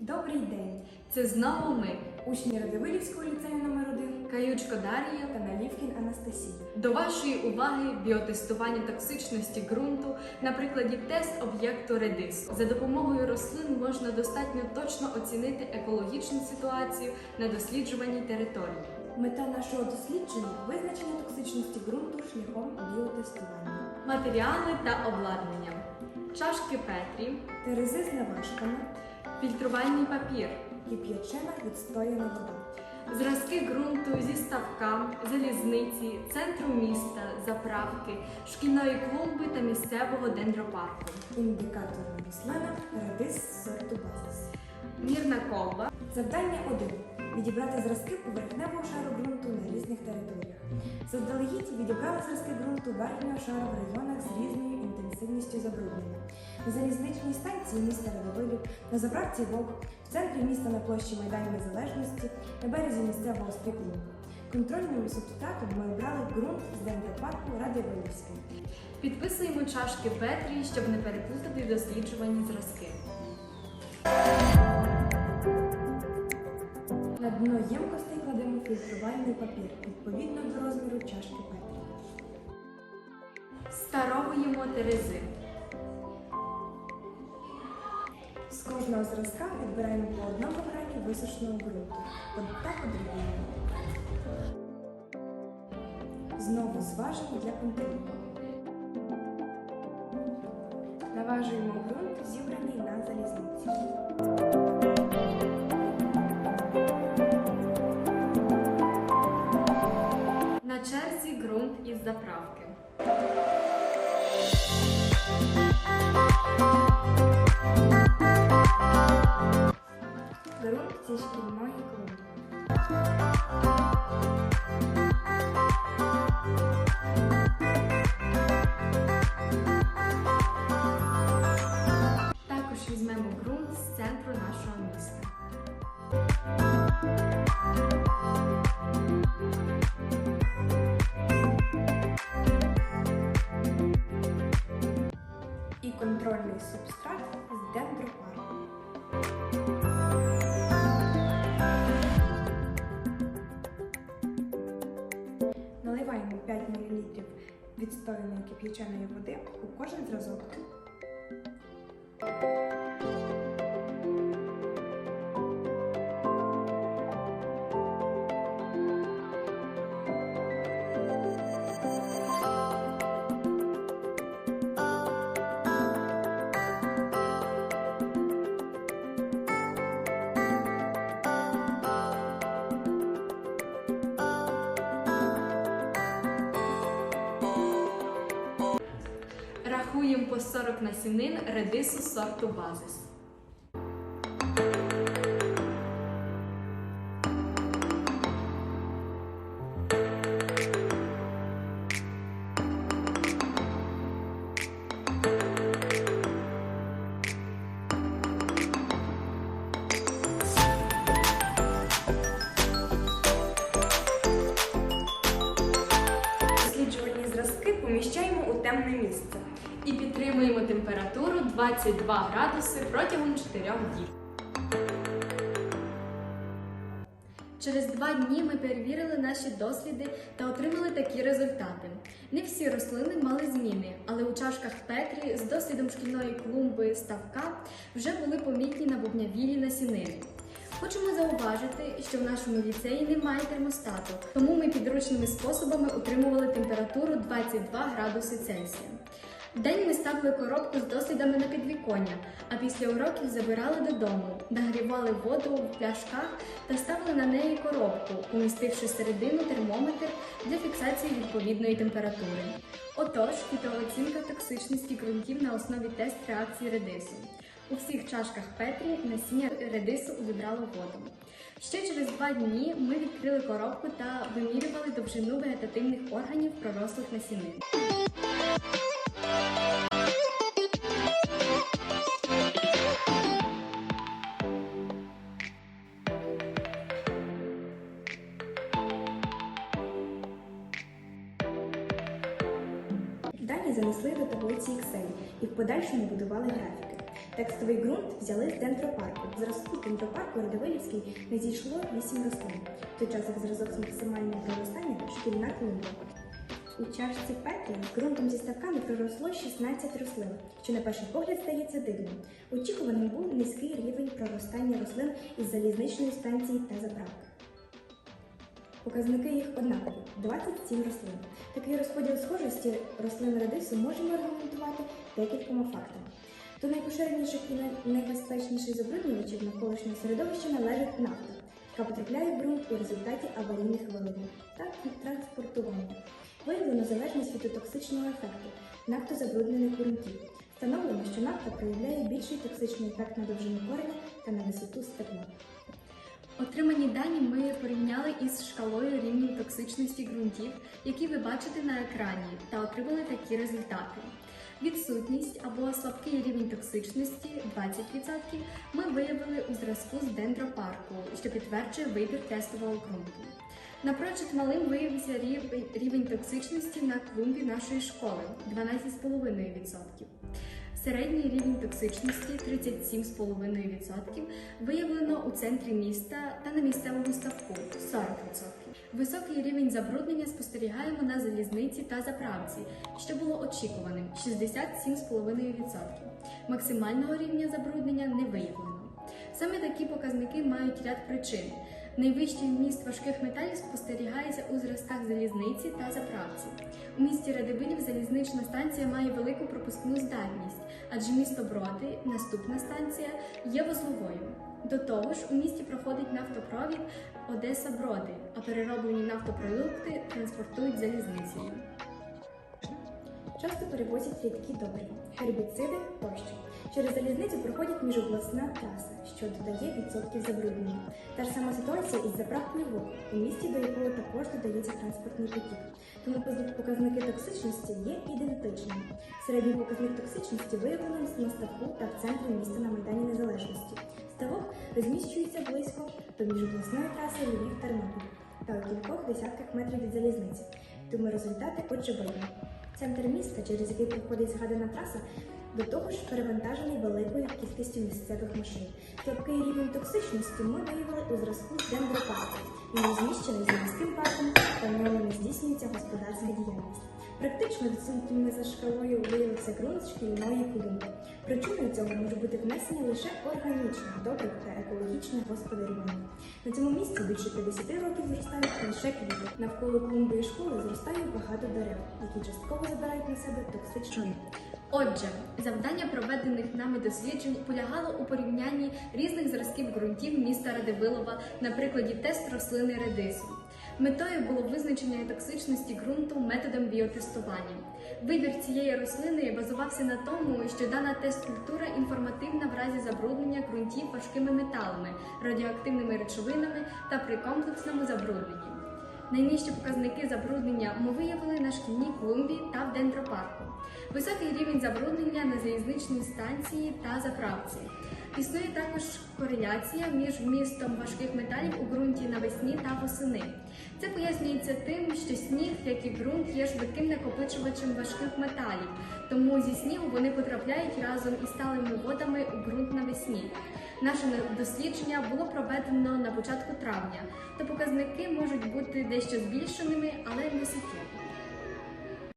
Добрий день! Це знову ми, Учні Радивилівського ліцею номер 1 Каючко Дар'я. та Налівкін Анастасія. До вашої уваги біотестування токсичності ґрунту на прикладі тест об'єкту редису. За допомогою рослин можна достатньо точно оцінити екологічну ситуацію на досліджуваній території. Мета нашого дослідження визначення токсичності ґрунту шляхом біотестування. Матеріали та обладнання, чашки Петрі, Терези з наважками, фільтрувальний папір, кип'ячена відстояна вода, зразки ґрунту зі ставка, залізниці, центру міста, заправки, шкільної клумби та місцевого дендропарку. індикаторна рослина, редис сорту базис. Мірна колба, Завдання 1. Відібрати зразки поверхневого шару ґрунту на різних територіях. Заздалегідь відібрали зразки ґрунту верхнього шару в районах з різною інтенсивністю забруднення. Залізничній станції міста Радовилів, на заправці ВОК, в центрі міста на площі Майдану Незалежності, на березі місцевого стріклу. Контрольним субстратом ми обрали ґрунт з дендропарку Радивилівський. підписуємо чашки Петрі, щоб не переплутати досліджувані зразки. На дно ємкостей кладемо фільтрувальний папір відповідно до розміру чашки Петрі. Старовуємо терези. Кожного зразка відбираємо по одному грані висушеного ґрунту та подрібнюємо. Знову зважимо для контролю. Наважуємо ґрунт, зібраний на залізниці. На черзі ґрунт із заправки. Візьмемо ґрунт з центру нашого міста. І контрольний субстрат з дендропарку. Наливаємо 5 мл відстояної кип'яченої води у кожен зразок. Рахуємо по 40 насінин редису сорту базис. Досліджувані зразки поміщаємо у темне місце. І підтримуємо температуру 22 градуси протягом 4 діб. Через два дні ми перевірили наші досліди та отримали такі результати. Не всі рослини мали зміни, але у чашках Петрі з дослідом шкільної клумби ставка вже були помітні набубнявілі насінини. Хочемо зауважити, що в нашому ліцеї немає термостату, тому ми підручними способами утримували температуру 22 градуси Цельсія. Вдень ми ставили коробку з дослідами на підвіконня, а після уроків забирали додому, нагрівали воду в пляшках та ставили на неї коробку, помістивши середину термометр для фіксації відповідної температури. Отож, фітооцінка токсичності ґрунтів на основі тест реакції редису. У всіх чашках Петрі насіння редису увібрало воду. Ще через два дні ми відкрили коробку та вимірювали довжину вегетативних органів пророслих насінин. Дані занесли до таблиці Excel і в подальшому будували графіки. Текстовий ґрунт взяли з дендропарку. Зразку дендропарку Радивилівський не зійшло 8 рослин. В той час як зразок з максимальним проростання шкільна клумба. У чашці Петрі ґрунтом зі ставками проросло 16 рослин, що на перший погляд здається дивним. Очікуваним був низький рівень проростання рослин із залізничної станції та заправки. Показники їх однакові 27 рослин. Такий розподіл схожості рослин радису можемо аргументувати декількома фактами. До найпоширеніших і най- найбезпечніших забруднювачів навколишнього середовища належить нафта, яка потрапляє в ґрунт у результаті аварійних виливів та транспортування. Виявлено залежність від токсичного ефекту нафтозабруднених ґрунтів. Встановлено, що нафта проявляє більший токсичний ефект на довжину кореня та на висоту степла. Отримані дані ми порівняли із шкалою рівнів токсичності ґрунтів, які ви бачите на екрані, та отримали такі результати. Відсутність або слабкий рівень токсичності 20% ми виявили у зразку з дендропарку, що підтверджує вибір тестового ґрунту. Напрочуд малим виявився рівень, токсичності на клумбі нашої школи 12,5%. Середній рівень токсичності 37,5% виявлено у центрі міста та на місцевому ставку 40%. Високий рівень забруднення спостерігаємо на залізниці та заправці, що було очікуваним 67,5%. Максимального рівня забруднення не виявлено. Саме такі показники мають ряд причин. Найвищий вміст важких металів спостерігається у зразках залізниці та заправці. У місті Радивилів залізнична станція має велику пропускну здатність, адже місто Броди, наступна станція, є вузловою. До того ж, у місті проходить нафтопровід Одеса Броди, а перероблені нафтопродукти транспортують залізницею. Часто перевозять рідкі добрива, гербіциди тощо. Через залізницю проходить міжобласна траса, що додає відсотків забруднення. Та ж сама ситуація із заправкою ВОК, у місті, до якого також додається транспортний потік. Тому показники токсичності є ідентичними. Середній показник токсичності виявлено на ставку та в центрі міста на Майдані Незалежності. Ставок розміщується близько до міжобласної траси Львів Тернопіль та у кількох десятках метрів від залізниці. Тому результати очевидні. Центр міста, через який проходить згадана траса, до того ж перевантажений великою кількістю місцевих машин. Слабкий рівень токсичності ми виявили у зразку з дендропарку. Він розміщений за міським парком та в ньому не здійснюється господарська діяльність. Практично відсутніми за шкалою виявився ґрунт шкільної клумби. Причиною цього може бути внесення лише органічних, добрих та екологічних господарювання. На цьому місці більше 50 років зростають лише квіти. Навколо клумби і школи зростає багато дерев, які частково забирають на себе токсичну. Отже, завдання проведених нами досліджень полягало у порівнянні різних зразків ґрунтів міста Радивилова на прикладі тест рослини редису. Метою було визначення токсичності ґрунту методом біотестування. Вибір цієї рослини базувався на тому, що дана тест-культура інформативна в разі забруднення ґрунтів важкими металами, радіоактивними речовинами та при комплексному забрудненні. Найнижчі показники забруднення ми виявили на шкільній клумбі та в дендропарку. Високий рівень забруднення на залізничній станції та заправці. Існує також кореляція між вмістом важких металів у ґрунті навесні та восени. Це пояснюється тим, що сніг, як і ґрунт, є швидким накопичувачем важких металів, тому зі снігу вони потрапляють разом із сталими водами у ґрунт навесні. Наше дослідження було проведено на початку травня, то показники можуть бути дещо збільшеними, але не суттєво.